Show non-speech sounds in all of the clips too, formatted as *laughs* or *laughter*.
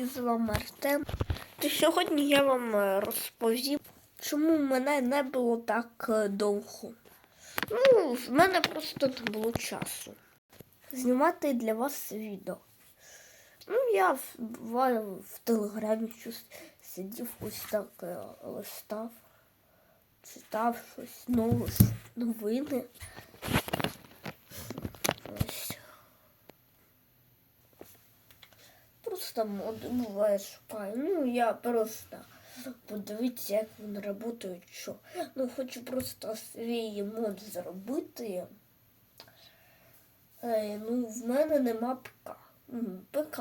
друзі, з вами Артем. То сьогодні я вам е, розповім, чому мене не було так е, довго. Ну, в мене просто не було часу знімати для вас відео. Ну, я в- буваю в телеграмі щось сидів, ось так е, листав, читав щось нове, новини. Ось. Просто моди буває шукаю. Ну, я просто подивитися, як вони працюють, що. Ну, хочу просто свій мод зробити. Е, ну, в мене нема ПК. ПК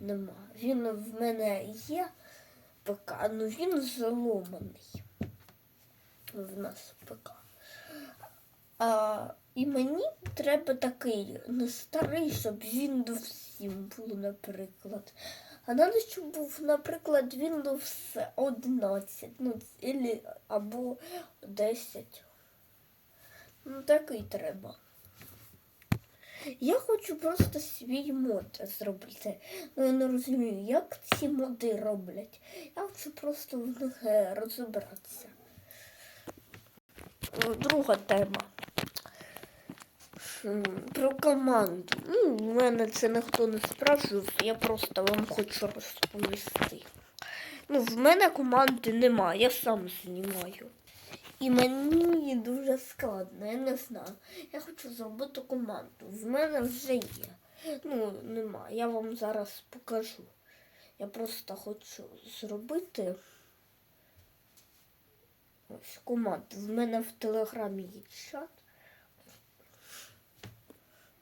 нема. Він в мене є ПК, ну він зломаний. В нас ПК. А, і мені треба такий не старий, щоб Windows 7 було, наприклад. А надо, щоб був, наприклад, Windows 11, ну, або 10. Ну, такий треба. Я хочу просто свій мод зробити. Ну, я не розумію, як ці моди роблять. Я хочу просто в них е, розібратися. Друга тема. Про команду. Ну, у мене це ніхто не спрашував, я просто вам хочу розповісти. Ну, в мене команди немає, я сам знімаю. І мені дуже складно, я не знаю. Я хочу зробити команду. В мене вже є. Ну, нема. Я вам зараз покажу. Я просто хочу зробити ось команду. В мене в телеграмі є чат.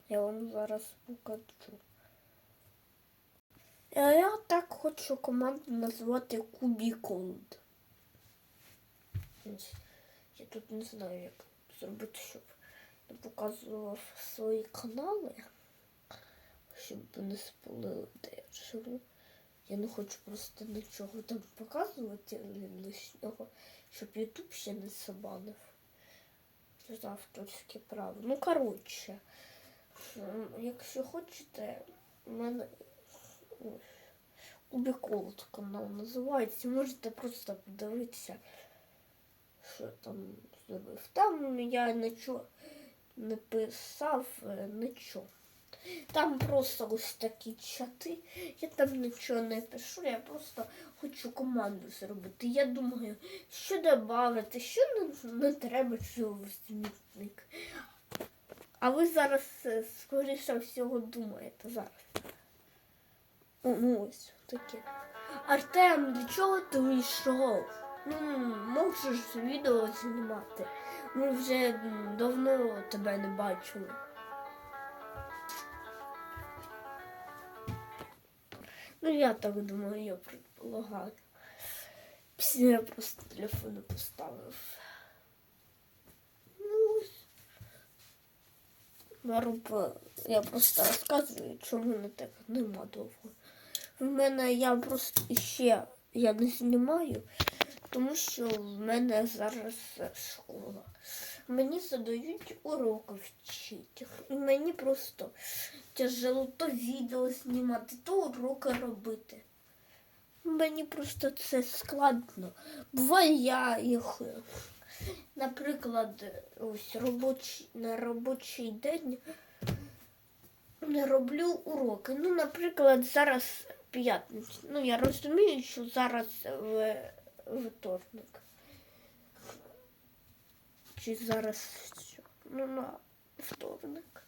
Я вам зараз покажу. А я так хочу команду назвати Кубіколд. Ось. Я тут не знаю, як зробити, щоб не показував свої канали, щоб не спалили, де я живу. Я не хочу просто нічого там показувати лишнього, щоб Ютуб ще не забанив. Це за авторське право. Ну, коротше, якщо хочете, у мене Убіколд канал називається. Можете просто подивитися що там зробив. Там я нічого не писав, е, нічого. Там просто ось такі чати. Я там нічого не пишу, я просто хочу команду зробити. Я думаю, що додати, що не, не треба цього в змітник. А ви зараз, е, скоріше всього, думаєте зараз. О, ну ось таке. Артем, для чого ти вийшов? Ну, можеш відео знімати. Ми вже давно тебе не бачили. Ну, я так думаю, я предполагаю. Після я просто телефон поставив. Ну, ось. Наруб, я просто розказую, чому мене так нема довго. В мене я просто ще я не знімаю, тому що в мене зараз школа. Мені задають уроки вчити. І мені просто тяжело то відео знімати, то уроки робити. Мені просто це складно. Буває я їх, наприклад, ось робочий, на робочий день не роблю уроки. Ну, наприклад, зараз п'ятниця. Ну, я розумію, що зараз вторник. Чи зараз? Ну, на вторник.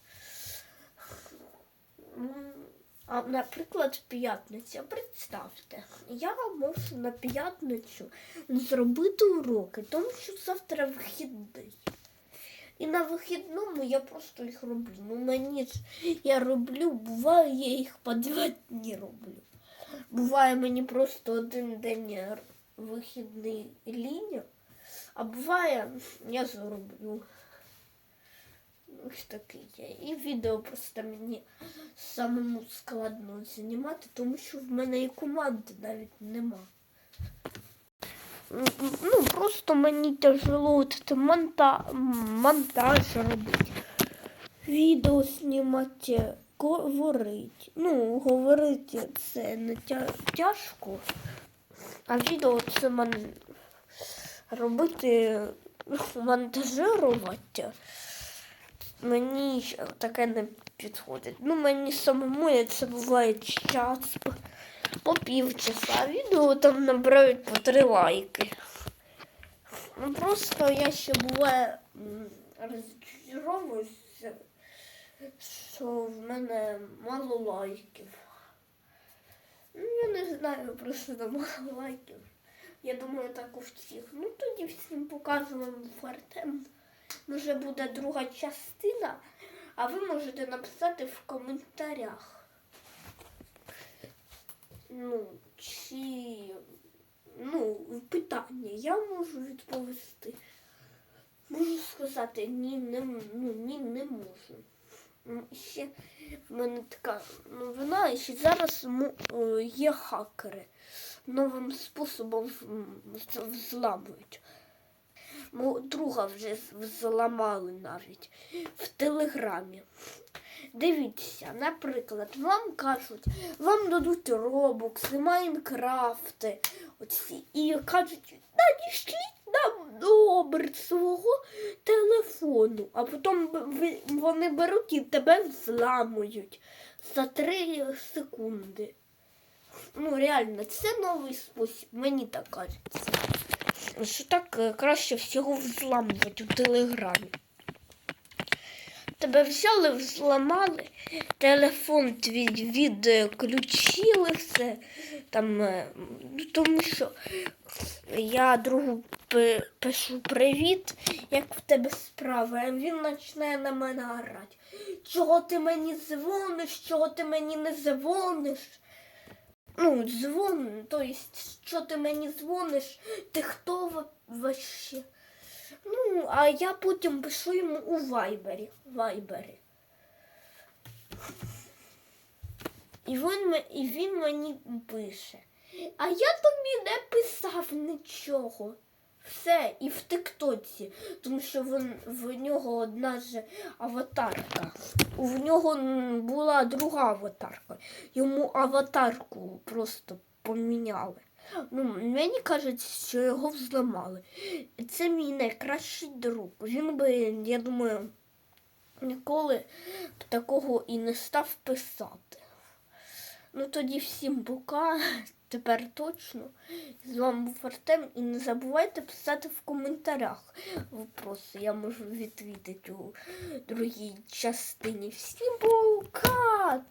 А, наприклад, п'ятниця. Представте, я можу на п'ятницю зробити уроки, тому що завтра вихідний. І на вихідному я просто їх роблю. Ну мені ж я роблю, буває, я їх по два дні роблю. Буває мені просто один день вихідний лінія, а буває, я зроблю. Ось такий є. І відео просто мені самому складно знімати, тому що в мене і команди навіть нема. Ну, просто мені тяжело монта... монтаж робити. Відео знімати. говорити. Ну, говорити це не тя- тяжко, а відео це мен... робити монтажувати. Мені таке не підходить. Ну, мені самому це буває час по півчаса, відео там набирають по три лайки. Ну просто я ще буває розчаровуюся, що в мене мало лайків. Ну, я не знаю, просто мало лайків. Я думаю, так у всіх. Ну тоді всім покажу вам фартем. Може буде друга частина, а ви можете написати в коментарях. Ну, чи ну, питання я можу відповісти. Можу сказати ні, не, ну, ні, не можу. Ще в мене така новина, і зараз е, є хакери. Новим способом взламують. Мого друга вже з- взламали навіть в телеграмі. Дивіться, наприклад, вам кажуть, вам дадуть робокси, майнкрафти, оці, і кажуть, надішліть нам номер свого телефону, а потім вони беруть і тебе взламують за 3 секунди. Ну, реально, це новий спосіб, мені так кажеться. Що так е, краще всього взламувати в телеграмі. Тебе взяли, взламали, телефон твій відключили все. Там, е, ну, тому що я другу пишу привіт, як в тебе справи, а він починає на мене орати. Чого ти мені дзвониш, чого ти мені не дзвониш? Ну, дзвон, то есть, що ти мені дзвониш, ти хто вообще? Ну, а я потім пишу йому у Вайбері. Вайбері. І він, і він мені пише. А я тобі не писав нічого. Все, і в Тиктоці, тому що в, в нього одна ж аватарка. В нього була друга аватарка. Йому аватарку просто поміняли. Ну, мені кажуть, що його взламали. Це мій найкращий друг. Він би, я думаю, ніколи б такого і не став писати. Ну тоді всім пока. *laughs* Тепер точно. З вами був Артем. І не забувайте писати в коментарях вопроси. Я можу відвідати у другій частині. Всім пока!